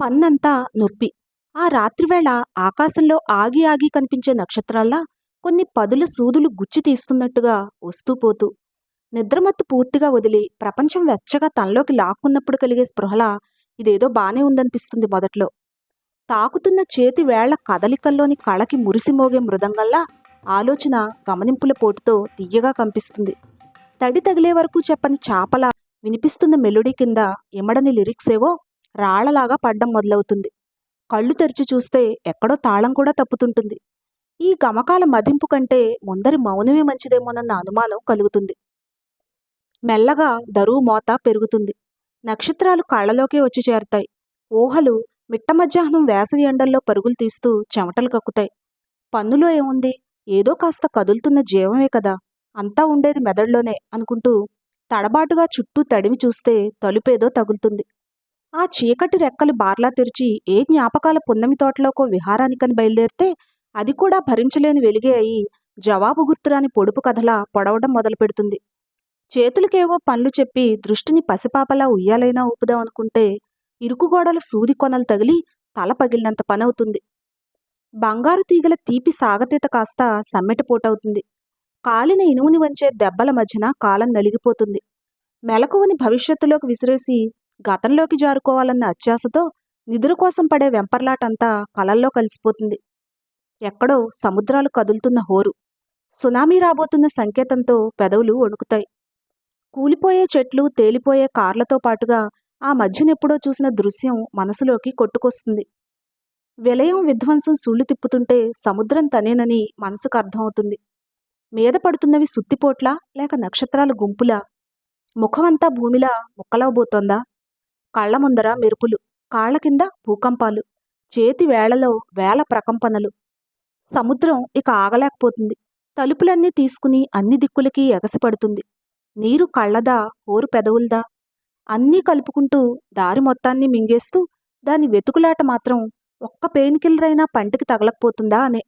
పన్నంతా నొప్పి. ఆ రాత్రివేళ ఆకాశంలో ఆగి ఆగి కనిపించే నక్షత్రాల్లా కొన్ని పదుల సూదులు గుచ్చి తీస్తున్నట్టుగా వస్తూ పోతూ నిద్రమత్తు పూర్తిగా వదిలి ప్రపంచం వెచ్చగా తనలోకి లాక్కున్నప్పుడు కలిగే స్పృహలా ఇదేదో బానే ఉందనిపిస్తుంది మొదట్లో. తాకుతున్న చేతి వేళ్ళ కదలికల్లోని కళకి మురిసి మోగే మృదంగల్లా ఆలోచన గమనింపుల పోటుతో తీయగా కంపిస్తుంది. తడి తగిలే వరకు చెప్పని చాపల వినిపిస్తున్న మెలోడీ కింద ఇమడని లిరిక్స్ ఏవో రాళ్ళలాగా పడ్డం మొదలవుతుంది. కళ్ళు తెరిచి చూస్తే ఎక్కడో తాళం కూడా తప్పుతుంటుంది. ఈ గమకాల మదింపు కంటే ముందరి మౌనమే మంచిదేమోనన్న అనుమానం కలుగుతుంది. మెల్లగా దరువు మోత పెరుగుతుంది. నక్షత్రాలు కళ్ళలోకే వచ్చి చేరతాయి. ఊహలు మిట్ట మధ్యాహ్నం వేసవి ఎండల్లో పరుగులు తీస్తూ చెమటలు కక్కుతాయి. పన్నులో ఏముంది? ఏదో కాస్త కదులుతున్న జీవమే కదా. అంతా ఉండేది మెదడులోనే అనుకుంటూ తడబాటుగా చుట్టూ తడిమి చూస్తే తలుపేదో తగులుతుంది. ఆ చీకటి రెక్కలు బార్లా తెరిచి ఏ జ్ఞాపకాల పున్నమి తోటలోకో విహారానికని బయలుదేరితే అది కూడా భరించలేని వెలిగే అయి జవాబు గుర్తురాని పొడుపు కథలా పొడవడం మొదలుపెడుతుంది. చేతులకేవో పనులు చెప్పి దృష్టిని పసిపాపలా ఉయ్యాలైనా ఊపుదాం అనుకుంటే ఇరుకుగోడలు సూది కొనలు తగిలి తల పగిలినంత పనవుతుంది. బంగారు తీగల తీపి సాగతీత కాస్త సమ్మెటపోటవుతుంది కాలిన ఇనుముని వంచే దెబ్బల మధ్యన కాలం నలిగిపోతుంది. మెలకువని భవిష్యత్తులోకి విసిరేసి గతంలోకి జారుకోవాలన్న అత్యాశతో నిధుల కోసం పడే వెంపర్లాటంతా కలల్లో కలిసిపోతుంది. ఎక్కడో సముద్రాలు కదులుతున్న హోరు. సునామీ రాబోతున్న సంకేతంతో పెదవులు వణుకుతాయి. కూలిపోయే చెట్లు తేలిపోయే కార్లతో పాటుగా ఆ మధ్యనెప్పుడో చూసిన దృశ్యం మనసులోకి కొట్టుకొస్తుంది. విలయం విధ్వంసం సుళ్ళు తిప్పుతుంటే సముద్రం తనేనని మనసుకు అర్థమవుతుంది. మీద పడుతున్నవి సుత్తిపోట్లా లేక నక్షత్రాల గుంపులా? ముఖమంతా భూమిలా ముక్కలవబోతోందా? కళ్ళ ముందర మెరుపులు కాళ్ళ కింద భూకంపాలు చేతి వేళలో వేల ప్రకంపనలు. సముద్రం ఇక ఆగలేకపోతుంది. తలుపులన్నీ తీసుకుని అన్ని దిక్కులకి ఎగసిపడుతుంది. నీరు కళ్ళదా ఓరు పెదవుల్దా? అన్నీ కలుపుకుంటూ దారి మొత్తాన్ని మింగేస్తూ దాని వెతుకులాట మాత్రం ఒక్క పెయిన్ కిల్లర్ అయినా పంటికి తగలకపోతుందా అనే